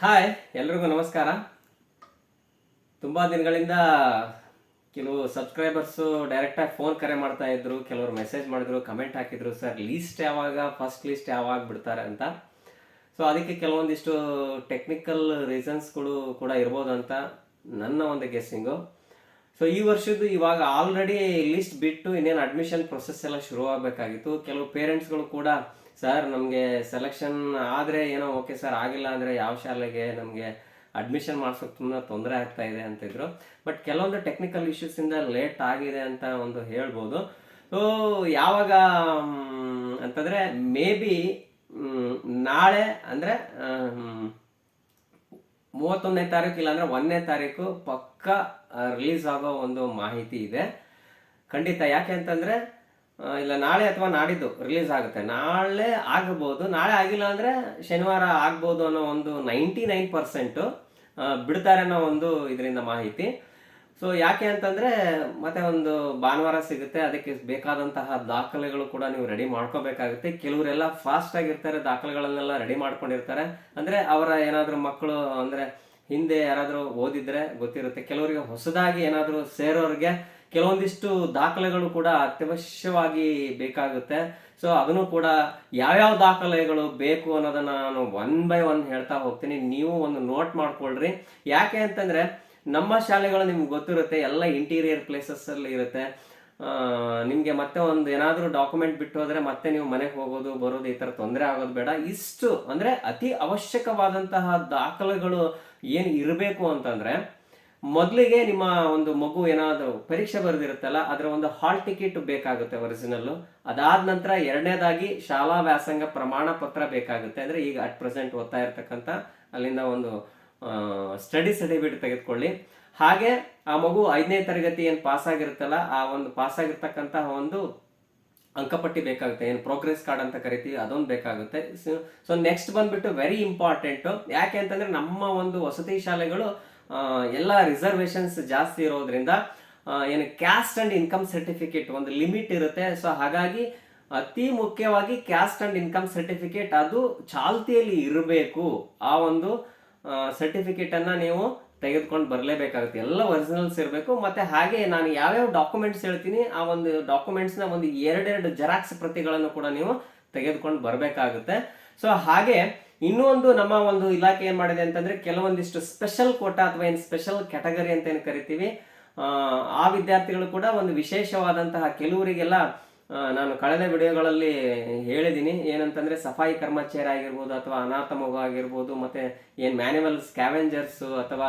Hi ಎಲ್ರಿಗೂ ನಮಸ್ಕಾರ. ತುಂಬ ದಿನಗಳಿಂದ ಕೆಲವು ಸಬ್ಸ್ಕ್ರೈಬರ್ಸು ಡೈರೆಕ್ಟಾಗಿ ಫೋನ್ ಕರೆ ಮಾಡ್ತಾ ಇದ್ರು, ಕೆಲವರು ಮೆಸೇಜ್ ಮಾಡಿದ್ರು ಕಮೆಂಟ್ ಹಾಕಿದ್ರು ಸರ್ ಲೀಸ್ಟ್ ಯಾವಾಗ ಫಸ್ಟ್ ಲೀಸ್ಟ್ ಯಾವಾಗ ಬಿಡ್ತಾರೆ ಅಂತ. ಸೊ ಅದಕ್ಕೆ ಕೆಲವೊಂದಿಷ್ಟು ಟೆಕ್ನಿಕಲ್ ರೀಸನ್ಸ್ಗಳು ಕೂಡ ಇರ್ಬೋದು ಅಂತ ನನ್ನ ಒಂದು ಗೆಸ್ಸಿಂಗು ಸೊ ಈ ವರ್ಷದ್ದು ಇವಾಗ ಆಲ್ರೆಡಿ ಲಿಸ್ಟ್ ಬಿಟ್ಟು ಇನ್ನೇನು ಅಡ್ಮಿಷನ್ ಪ್ರೊಸೆಸ್ ಎಲ್ಲ ಶುರು ಆಗಬೇಕಾಗಿತ್ತು. ಕೆಲವು ಪೇರೆಂಟ್ಸ್ಗಳು ಕೂಡ ಸರ್ ನಮಗೆ ಸೆಲೆಕ್ಷನ್ ಆದರೆ ಏನೋ ಓಕೆ ಸರ್ ಆಗಿಲ್ಲ ಅಂದರೆ ಯಾವ ಶಾಲೆಗೆ ನಮಗೆ ಅಡ್ಮಿಷನ್ ಮಾಡಿಸೋಕೆ ತುಂಬ ತೊಂದರೆ ಆಗ್ತಾ ಇದೆ ಅಂತಿದ್ರು ಬಟ್ ಕೆಲವೊಂದು ಟೆಕ್ನಿಕಲ್ ಇಶ್ಯೂಸಿಂದ ಲೇಟ್ ಆಗಿದೆ ಅಂತ ಒಂದು ಹೇಳ್ಬೋದು. ಸೊ ಯಾವಾಗ ಅಂತಂದರೆ ಮೇ ಬಿ ನಾಳೆ ಅಂದರೆ ಮೂವತ್ತೊಂದನೇ ತಾರೀಕು ಇಲ್ಲಾಂದ್ರೆ ಒಂದನೇ ತಾರೀಕು ಪಕ್ಕ ರಿಲೀಸ್ ಆಗೋ ಒಂದು ಮಾಹಿತಿ ಇದೆ. ಖಂಡಿತ, ಯಾಕೆ ಅಂತಂದ್ರೆ ಇಲ್ಲ, ನಾಳೆ ಅಥವಾ ನಾಡಿದ್ದು ರಿಲೀಸ್ ಆಗುತ್ತೆ. ನಾಳೆ ಆಗಬಹುದು ನಾಳೆ ಆಗಿಲ್ಲ ಅಂದ್ರೆ ಶನಿವಾರ ಆಗ್ಬೋದು ಅನ್ನೋ ಒಂದು ನೈಂಟಿ ನೈನ್ ಪರ್ಸೆಂಟ್ ಬಿಡ್ತಾರೆ ಅನ್ನೋ ಒಂದು ಇದರಿಂದ ಮಾಹಿತಿ. ಸೊ ಯಾಕೆ ಅಂತಂದ್ರೆ ಮತ್ತೆ ಒಂದು ಭಾನುವಾರ ಸಿಗುತ್ತೆ, ಅದಕ್ಕೆ ಬೇಕಾದಂತಹ ದಾಖಲೆಗಳು ಕೂಡ ನೀವು ರೆಡಿ ಮಾಡ್ಕೋಬೇಕಾಗುತ್ತೆ. ಕೆಲವರೆಲ್ಲ ಫಾಸ್ಟ್ ಆಗಿರ್ತಾರೆ, ದಾಖಲೆಗಳನ್ನೆಲ್ಲ ರೆಡಿ ಮಾಡ್ಕೊಂಡಿರ್ತಾರೆ. ಅಂದ್ರೆ ಅವರ ಏನಾದ್ರೂ ಮಕ್ಕಳು ಅಂದ್ರೆ ಹಿಂದೆ ಯಾರಾದರೂ ಓದಿದ್ರೆ ಗೊತ್ತಿರುತ್ತೆ, ಕೆಲವರಿಗೆ ಹೊಸದಾಗಿ ಏನಾದರೂ ಸೇರೋರಿಗೆ ಕೆಲವೊಂದಿಷ್ಟು ದಾಖಲೆಗಳು ಕೂಡ ಅತ್ಯವಶ್ಯವಾಗಿ ಬೇಕಾಗುತ್ತೆ. ಸೊ ಅದನ್ನು ಕೂಡ ಯಾವ್ಯಾವ ದಾಖಲೆಗಳು ಬೇಕು ಅನ್ನೋದನ್ನ ನಾನು ಒನ್ ಬೈ ಒನ್ ಹೇಳ್ತಾ ಹೋಗ್ತೀನಿ. ನೀವು ಒಂದು ನೋಟ್ ಮಾಡ್ಕೊಳ್ರಿ. ಯಾಕೆ ಅಂತಂದ್ರೆ ನಮ್ಮ ಶಾಲೆಗಳು ನಿಮ್ಗೆ ಗೊತ್ತಿರುತ್ತೆ, ಎಲ್ಲ ಇಂಟೀರಿಯರ್ ಪ್ಲೇಸಸ್ ಅಲ್ಲಿ ಇರುತ್ತೆ. ನಿಮಗೆ ಮತ್ತೆ ಒಂದು ಏನಾದರೂ ಡಾಕ್ಯುಮೆಂಟ್ ಬಿಟ್ಟು ಹೋದ್ರೆ ಮತ್ತೆ ನೀವು ಮನೆಗೆ ಹೋಗೋದು, ಬರೋದು ಈ ತರ ತೊಂದರೆ ಆಗೋದು ಬೇಡ. ಇಷ್ಟು, ಅಂದ್ರೆ ಅತಿ ಅವಶ್ಯಕವಾದಂತಹ ದಾಖಲೆಗಳು ಏನು ಇರಬೇಕು ಅಂತಂದ್ರೆ, ಮೊದಲಿಗೆ ನಿಮ್ಮ ಒಂದು ಮಗು ಏನಾದರೂ ಪರೀಕ್ಷೆ ಬರೆದಿರುತ್ತಲ್ಲ, ಅದರ ಒಂದು ಹಾಲ್ ಟಿಕೆಟ್ ಬೇಕಾಗುತ್ತೆ ಒರಿಜಿನಲ್ಲು ಅದಾದ ನಂತರ ಎರಡನೇದಾಗಿ ಶಾಲಾ ವ್ಯಾಸಂಗ ಪ್ರಮಾಣ ಪತ್ರ ಬೇಕಾಗುತ್ತೆ. ಅಂದ್ರೆ ಈಗ ಅಟ್ ಪ್ರೆಸೆಂಟ್ ಓದ್ತಾ ಇರ್ತಕ್ಕಂಥ ಅಲ್ಲಿಂದ ಒಂದು ಸ್ಟಡಿ ಸರ್ಟಿಫಿಕೇಟ್ ತೆಗೆದುಕೊಳ್ಳಿ. ಹಾಗೆ ಆ ಮಗು ಐದನೇ ತರಗತಿ ಏನು ಪಾಸ್ ಆಗಿರುತ್ತಲ್ಲ ಆ ಒಂದು ಪಾಸ್ ಆಗಿರ್ತಕ್ಕಂತಹ ಒಂದು ಅಂಕಪಟ್ಟಿ ಬೇಕಾಗುತ್ತೆ. ಏನು ಪ್ರೋಗ್ರೆಸ್ ಕಾರ್ಡ್ ಅಂತ ಕರಿತೀವಿ, ಅದೊಂದು ಬೇಕಾಗುತ್ತೆ. ಸೊ ನೆಕ್ಸ್ಟ್ ಬಂದ್ಬಿಟ್ಟು ವೆರಿ ಇಂಪಾರ್ಟೆಂಟ್ ಯಾಕೆ ಅಂತಂದ್ರೆ ನಮ್ಮ ಒಂದು ವಸತಿ ಶಾಲೆಗಳು ಎಲ್ಲ ರಿಸರ್ವೇಶನ್ಸ್ ಜಾಸ್ತಿ ಇರೋದ್ರಿಂದ ಏನು ಕ್ಯಾಸ್ಟ್ ಅಂಡ್ ಇನ್ಕಮ್ ಸರ್ಟಿಫಿಕೇಟ್ ಒಂದು ಲಿಮಿಟ್ ಇರುತ್ತೆ. ಸೊ ಹಾಗಾಗಿ ಅತಿ ಮುಖ್ಯವಾಗಿ ಕ್ಯಾಸ್ಟ್ ಅಂಡ್ ಇನ್ಕಮ್ ಸರ್ಟಿಫಿಕೇಟ್ ಅದು ಚಾಲ್ತಿಯಲ್ಲಿ ಇರಬೇಕು. ಆ ಒಂದು ಸರ್ಟಿಫಿಕೇಟ್ ಅನ್ನ ನೀವು ತೆಗೆದುಕೊಂಡು ಬರಲೇಬೇಕಾಗುತ್ತೆ. ಎಲ್ಲ ಒರಿಜಿನಲ್ಸ್ ಇರಬೇಕು. ಮತ್ತೆ ಹಾಗೆ ನಾನು ಯಾವ್ಯಾವ ಡಾಕ್ಯುಮೆಂಟ್ಸ್ ಹೇಳ್ತೀನಿ ಆ ಒಂದು ಡಾಕ್ಯುಮೆಂಟ್ಸ್ನ ಒಂದು ಎರಡೆರಡು ಜೆರಾಕ್ಸ್ ಪ್ರತಿಗಳನ್ನು ಕೂಡ ನೀವು ತೆಗೆದುಕೊಂಡು ಬರಬೇಕಾಗುತ್ತೆ. ಸೊ ಹಾಗೆ ಇನ್ನೂ ಒಂದು ನಮ್ಮ ಒಂದು ಇಲಾಖೆ ಏನು ಮಾಡಿದೆ ಅಂತಂದ್ರೆ ಕೆಲವೊಂದಿಷ್ಟು ಸ್ಪೆಷಲ್ ಕೋಟಾ ಅಥವಾ ಏನು ಸ್ಪೆಷಲ್ ಕ್ಯಾಟಗರಿ ಅಂತ ಏನು ಕರಿತೀವಿ ಆ, ವಿದ್ಯಾರ್ಥಿಗಳು ಕೂಡ ಒಂದು ವಿಶೇಷವಾದಂತಹ ಕೆಲವರಿಗೆಲ್ಲ ನಾನು ಕಳೆದ ವಿಡಿಯೋಗಳಲ್ಲಿ ಹೇಳಿದ್ದೀನಿ. ಏನಂತಂದರೆ ಸಫಾಯಿ ಕರ್ಮಚಾರಿ ಆಗಿರ್ಬೋದು ಅಥವಾ ಅನಾಥ ಮಗು ಆಗಿರ್ಬೋದು, ಮತ್ತು ಏನು ಮ್ಯಾನ್ಯುವಲ್ ಸ್ಕ್ಯಾವೆಂಜರ್ಸು ಅಥವಾ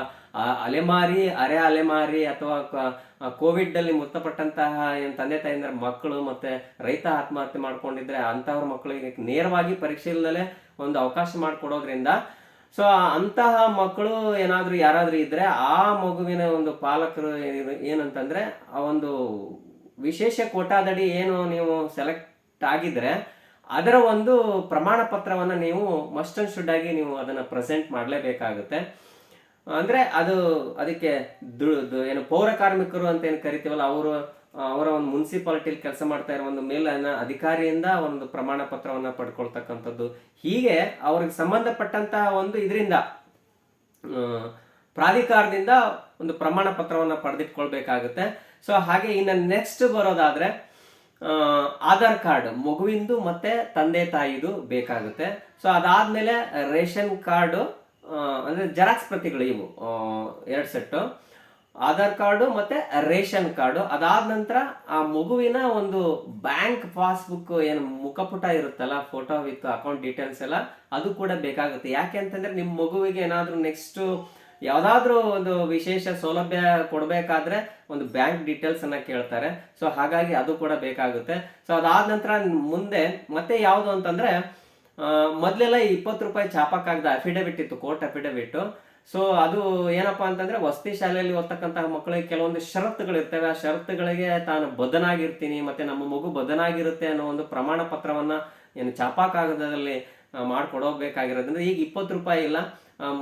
ಅಲೆಮಾರಿ, ಅರೆ ಅಲೆಮಾರಿ ಅಥವಾ ಕೋವಿಡ್ ಅಲ್ಲಿ ಮೃತಪಟ್ಟಂತಹ ಏನು ತಂದೆ ತಾಯಿಂದ್ರ ಮಕ್ಕಳು ಮತ್ತು ರೈತ ಆತ್ಮಹತ್ಯೆ ಮಾಡ್ಕೊಂಡಿದ್ರೆ ಅಂಥವ್ರ ಮಕ್ಕಳಿಗೆ ನೇರವಾಗಿ ಪರೀಕ್ಷೆ ಒಂದು ಅವಕಾಶ ಮಾಡಿಕೊಡೋದ್ರಿಂದ. ಸೊ ಅಂತಹ ಮಕ್ಕಳು ಏನಾದರೂ ಯಾರಾದರೂ ಇದ್ದರೆ ಆ ಮಗುವಿನ ಒಂದು ಪಾಲಕರು ಏನಂತಂದ್ರೆ ಆ ಒಂದು ವಿಶೇಷ ಕೋಟಾದಡಿ ಏನು ನೀವು ಸೆಲೆಕ್ಟ್ ಆಗಿದ್ರೆ ಅದರ ಒಂದು ಪ್ರಮಾಣ ಪತ್ರವನ್ನು ನೀವು ಮಸ್ಟ್ ಅಂಡ್ ಶುಡ್ ಆಗಿ ನೀವು ಅದನ್ನ ಪ್ರೆಸೆಂಟ್ ಮಾಡಲೇಬೇಕಾಗುತ್ತೆ. ಅಂದ್ರೆ ಅದು ಅದಕ್ಕೆ ಏನು ಪೌರ ಕಾರ್ಮಿಕರು ಅಂತ ಏನು ಕರಿತೀವಲ್ಲ, ಅವರು, ಅವರ ಒಂದು ಮುನ್ಸಿಪಾಲಿಟಿಯಲ್ಲಿ ಕೆಲಸ ಮಾಡ್ತಾ ಇರೋ ಒಂದು ಮೇಲಿನ ಅಧಿಕಾರಿಯಿಂದ ಒಂದು ಪ್ರಮಾಣ ಪತ್ರವನ್ನು ಪಡ್ಕೊಳ್ತಕ್ಕಂಥದ್ದು. ಹೀಗೆ ಅವ್ರಿಗೆ ಸಂಬಂಧಪಟ್ಟಂತಹ ಒಂದು ಇದರಿಂದ ಪ್ರಾಧಿಕಾರದಿಂದ ಒಂದು ಪ್ರಮಾಣ ಪತ್ರವನ್ನು ಪಡೆದಿಟ್ಕೊಳ್ಬೇಕಾಗುತ್ತೆ. ಸೊ ಹಾಗೆ ಇನ್ನು ನೆಕ್ಸ್ಟ್ ಬರೋದಾದ್ರೆ ಆಧಾರ್ ಕಾರ್ಡ್ ಮಗುವಿಂದು ಮತ್ತೆ ತಂದೆ ತಾಯಿದು ಬೇಕಾಗುತ್ತೆ. ಸೊ ಅದಾದ್ಮೇಲೆ ರೇಷನ್ ಕಾರ್ಡು ಅಂದ್ರೆ ಜೆರಾಕ್ಸ್ ಪ್ರತಿಗಳು ಇವು ಎರಡು ಸೆಟ್ಟು ಆಧಾರ್ ಕಾರ್ಡು ಮತ್ತೆ ರೇಷನ್ ಕಾರ್ಡು ಅದಾದ ನಂತರ ಆ ಮಗುವಿನ ಒಂದು ಬ್ಯಾಂಕ್ ಪಾಸ್ಬುಕ್ ಏನು ಮುಖಪುಟ ಇರುತ್ತಲ್ಲ ಫೋಟೋ ವಿತ್ ಅಕೌಂಟ್ ಡೀಟೇಲ್ಸ್ ಎಲ್ಲ, ಅದು ಕೂಡ ಬೇಕಾಗುತ್ತೆ. ಯಾಕೆ ಅಂತಂದ್ರೆ, ನಿಮ್ಮ ಮಗುವಿಗೆ ಏನಾದರೂ ನೆಕ್ಸ್ಟ್ ಯಾವ್ದಾದ್ರೂ ಒಂದು ವಿಶೇಷ ಸೌಲಭ್ಯ ಕೊಡಬೇಕಾದ್ರೆ ಒಂದು ಬ್ಯಾಂಕ್ ಡೀಟೇಲ್ಸ್ ಅನ್ನ ಕೇಳ್ತಾರೆ. ಸೊ ಹಾಗಾಗಿ ಅದು ಕೂಡ ಬೇಕಾಗುತ್ತೆ. ಸೊ ಅದಾದ ನಂತರ ಮುಂದೆ ಮತ್ತೆ ಯಾವುದು ಅಂತಂದ್ರೆ ಮೊದಲೆಲ್ಲ ಇಪ್ಪತ್ತು ರೂಪಾಯಿ ಚಾಪಕ್ಕಾಗದ ಅಫಿಡವಿಟ್ ಇತ್ತು ಕೋರ್ಟ್ ಅಫಿಡವಿಟ್ ಸೊ ಅದು ಏನಪ್ಪಾ ಅಂತಂದ್ರೆ, ವಸತಿ ಶಾಲೆಯಲ್ಲಿ ಓದ್ತಕ್ಕಂತಹ ಮಕ್ಕಳಿಗೆ ಕೆಲವೊಂದು ಷರತ್ತುಗಳು ಇರ್ತವೆ. ಆ ಷರತ್ತುಗಳಿಗೆ ತಾನು ಬದನಾಗಿರ್ತೀನಿ ಮತ್ತೆ ನಮ್ಮ ಮಗು ಬದನಾಗಿರುತ್ತೆ ಅನ್ನೋ ಒಂದು ಪ್ರಮಾಣ ಪತ್ರವನ್ನ ಏನು ಚಾಪಾ ಕಾಗದದಲ್ಲಿ ಮಾಡ್ಕೊಡೋಗ್ಬೇಕಾಗಿರೋದ್ರಿಂದ ಈಗ ಇಪ್ಪತ್ತು ರೂಪಾಯಿ ಇಲ್ಲ.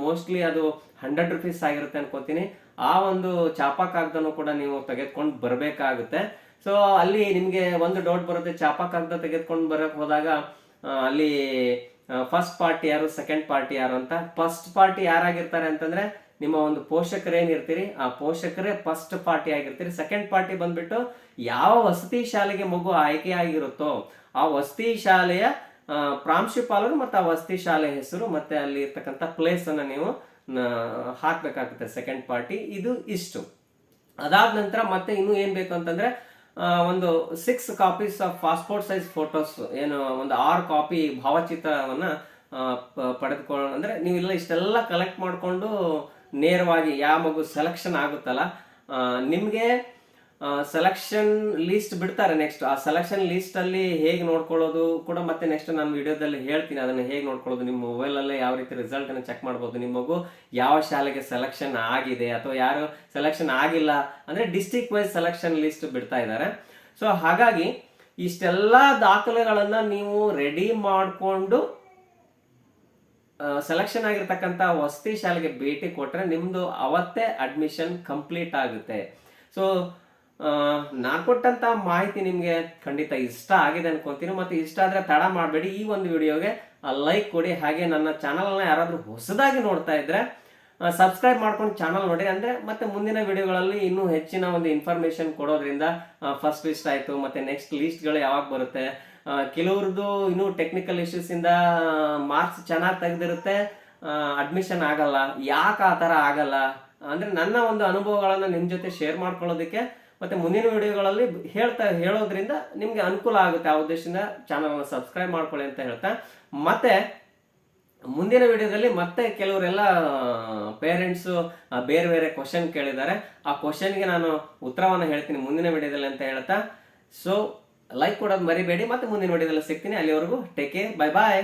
ಮೋಸ್ಟ್ಲಿ ಅದು ಹಂಡ್ರೆಡ್ ರುಪೀಸ್ ಆಗಿರುತ್ತೆ ಅನ್ಕೋತೀನಿ. ಆ ಒಂದು ಚಾಪಾ ಕಾಗದನೂ ಕೂಡ ನೀವು ತೆಗೆದುಕೊಂಡು ಬರಬೇಕಾಗುತ್ತೆ. ಸೊ ಅಲ್ಲಿ ನಿಮಗೆ ಒಂದು ಡೌಟ್ ಬರುತ್ತೆ ಚಾಪಾ ಕಾಗದ ತೆಗೆದುಕೊಂಡು ಬರಕ್ ಹೋದಾಗ ಅಲ್ಲಿ ಫಸ್ಟ್ ಪಾರ್ಟಿ ಯಾರು ಸೆಕೆಂಡ್ ಪಾರ್ಟಿ ಯಾರು ಅಂತ. ಫಸ್ಟ್ ಪಾರ್ಟಿ ಯಾರಾಗಿರ್ತಾರೆ ಅಂತಂದ್ರೆ, ನಿಮ್ಮ ಒಂದು ಪೋಷಕರೇನಿರ್ತೀರಿ ಆ ಪೋಷಕರೇ ಫಸ್ಟ್ ಪಾರ್ಟಿ ಆಗಿರ್ತೀರಿ. ಸೆಕೆಂಡ್ ಪಾರ್ಟಿ ಬಂದ್ಬಿಟ್ಟು ಯಾವ ವಸತಿ ಶಾಲೆಗೆ ಮಗು ಆಯ್ಕೆ ಆಗಿರುತ್ತೋ ಆ ವಸತಿ ಶಾಲೆಯ ಪ್ರಾಂಶುಪಾಲರು ಮತ್ತು ಆ ವಸತಿ ಶಾಲೆ ಹೆಸರು, ಮತ್ತು ಅಲ್ಲಿ ಇರ್ತಕ್ಕಂಥ ಪ್ಲೇಸನ್ನು ನೀವು ಹಾಕಬೇಕಾಗುತ್ತೆ ಸೆಕೆಂಡ್ ಪಾರ್ಟಿ ಇದು ಇಷ್ಟು. ಅದಾದ ನಂತರ ಮತ್ತೆ ಇನ್ನೂ ಏನು ಬೇಕು ಅಂತಂದ್ರೆ ಒಂದು six copies of passport size photos ಏನು, ಒಂದು ಆರು ಕಾಪಿ ಭಾವಚಿತ್ರವನ್ನ ಪಡೆದುಕೊಳ್ಳ ಅಂದ್ರೆ ನೀವೆಲ್ಲ ಇಷ್ಟೆಲ್ಲ ಕಲೆಕ್ಟ್ ಮಾಡಿಕೊಂಡು ನೇರವಾಗಿ ಯಾವ ಮಗು ಸೆಲೆಕ್ಷನ್ ಆಗುತ್ತಲ್ಲ ನಿಮ್ಗೆ ಸೆಲೆಕ್ಷನ್ ಲಿಸ್ಟ್ ಬಿಡ್ತಾರೆ ನೆಕ್ಸ್ಟ್ ಆ ಸೆಲೆಕ್ಷನ್ ಲಿಸ್ಟ್ ಅಲ್ಲಿ ಹೇಗೆ ನೋಡ್ಕೊಳ್ಳೋದು ಕೂಡ ಮತ್ತೆ ನೆಕ್ಸ್ಟ್ ನಾನು ವಿಡಿಯೋದಲ್ಲಿ ಹೇಳ್ತೀನಿ. ಅದನ್ನ ಹೇಗೆ ನೋಡ್ಕೊಳ್ಳೋದು? ನಿಮ್ಮ ಮೊಬೈಲ್ ಅಲ್ಲೇ ಯಾವ ರೀತಿ ರಿಸಲ್ಟ್ ಅನ್ನು ಚೆಕ್ ಮಾಡ್ಬೋದು? ನಿಮ್ಮ ಮಗು ಯಾವ ಶಾಲೆಗೆ ಸೆಲೆಕ್ಷನ್ ಆಗಿದೆ? ಅಥವಾ ಯಾರು ಸೆಲೆಕ್ಷನ್ ಆಗಿಲ್ಲ? ಅಂದ್ರೆ ಡಿಸ್ಟಿಕ್ ವೈಸ್ ಸೆಲೆಕ್ಷನ್ ಲಿಸ್ಟ್ ಬಿಡ್ತಾ ಇದ್ದಾರೆ. ಸೊ ಹಾಗಾಗಿ ಇಷ್ಟೆಲ್ಲ ದಾಖಲೆಗಳನ್ನ ನೀವು ರೆಡಿ ಮಾಡಿಕೊಂಡು ಸೆಲೆಕ್ಷನ್ ಆಗಿರ್ತಕ್ಕಂಥ ವಸತಿ ಶಾಲೆಗೆ ಭೇಟಿ ಕೊಟ್ಟರೆ ನಿಮ್ಮದು ಅವತ್ತೇ ಅಡ್ಮಿಷನ್ ಕಂಪ್ಲೀಟ್ ಆಗುತ್ತೆ. ಸೊ ನಾ ಕೊಟ್ಟಂತ ಮಾಹಿತಿ ನಿಮಗೆ ಖಂಡಿತ ಇಷ್ಟ ಆಗಿದೆ ಅನ್ಕೊಂತೀನಿ. ಮತ್ತೆ ಇಷ್ಟ ಆದ್ರೆ ತಡ ಮಾಡಬೇಡಿ. ಈ ಒಂದು ವಿಡಿಯೋಗೆ ಲೈಕ್ ಕೊಡಿ. ಹಾಗೆ ನನ್ನ ಚಾನಲ್ನ ಯಾರಾದರೂ ಹೊಸದಾಗಿ ನೋಡ್ತಾ ಇದ್ರೆ ಸಬ್ಸ್ಕ್ರೈಬ್ ಮಾಡ್ಕೊಂಡು ಚಾನಲ್ ನೋಡಿ ಅಂದ್ರೆ ಮತ್ತೆ ಮುಂದಿನ ವಿಡಿಯೋಗಳಲ್ಲಿ ಇನ್ನೂ ಹೆಚ್ಚಿನ ಒಂದು ಇನ್ಫಾರ್ಮೇಷನ್ ಕೊಡೋದ್ರಿಂದ ಫಸ್ಟ್ ಲಿಸ್ಟ್ ಆಯ್ತು, ಮತ್ತೆ ನೆಕ್ಸ್ಟ್ ಲಿಸ್ಟ್ಗಳು ಯಾವಾಗ ಬರುತ್ತೆ. ಕೆಲವ್ರದ್ದು ಇನ್ನೂ ಟೆಕ್ನಿಕಲ್ ಇಶ್ಯೂಸ್ ಇಂದ ಮಾರ್ಕ್ಸ್ ಚೆನ್ನಾಗಿ ತೆಗೆದಿರುತ್ತೆ. ಅಡ್ಮಿಷನ್ ಆಗಲ್ಲ. ಯಾಕೆ ಆ ಥರ ಆಗಲ್ಲ? ಅಂದ್ರೆ ನನ್ನ ಒಂದು ಅನುಭವಗಳನ್ನು ನಿಮ್ಮ ಜೊತೆ ಶೇರ್ ಮಾಡ್ಕೊಳ್ಳೋದಕ್ಕೆ ಮತ್ತೆ ಮುಂದಿನ ವಿಡಿಯೋಗಳಲ್ಲಿ ಹೇಳ್ತಾ ಹೇಳೋದ್ರಿಂದ ನಿಮಗೆ ಅನುಕೂಲ ಆಗುತ್ತೆ ಆ ಉದ್ದೇಶದಿಂದ ಚಾನಲನ್ನು ಸಬ್ಸ್ಕ್ರೈಬ್ ಮಾಡ್ಕೊಳ್ಳಿ ಅಂತ ಹೇಳ್ತಾ. ಮತ್ತೆ ಮುಂದಿನ ವಿಡಿಯೋದಲ್ಲಿ ಮತ್ತೆ ಕೆಲವರೆಲ್ಲ ಪೇರೆಂಟ್ಸ್ ಬೇರೆ ಬೇರೆ ಕ್ವಶನ್ ಕೇಳಿದ್ದಾರೆ. ಆ ಕ್ವಶನ್ಗೆ ನಾನು ಉತ್ತರವನ್ನು ಹೇಳ್ತೀನಿ ಮುಂದಿನ ವಿಡಿಯೋದಲ್ಲಿ ಅಂತ ಹೇಳ್ತಾ. ಸೊ ಲೈಕ್ ಕೊಡೋದು ಮರಿಬೇಡಿ. ಮತ್ತೆ ಮುಂದಿನ ವಿಡಿಯೋದಲ್ಲಿ ಸಿಗ್ತೀನಿ. ಅಲ್ಲಿವರೆಗೂ ಟೇಕ್ ಕೇರ್ ಬೈ ಬಾಯ್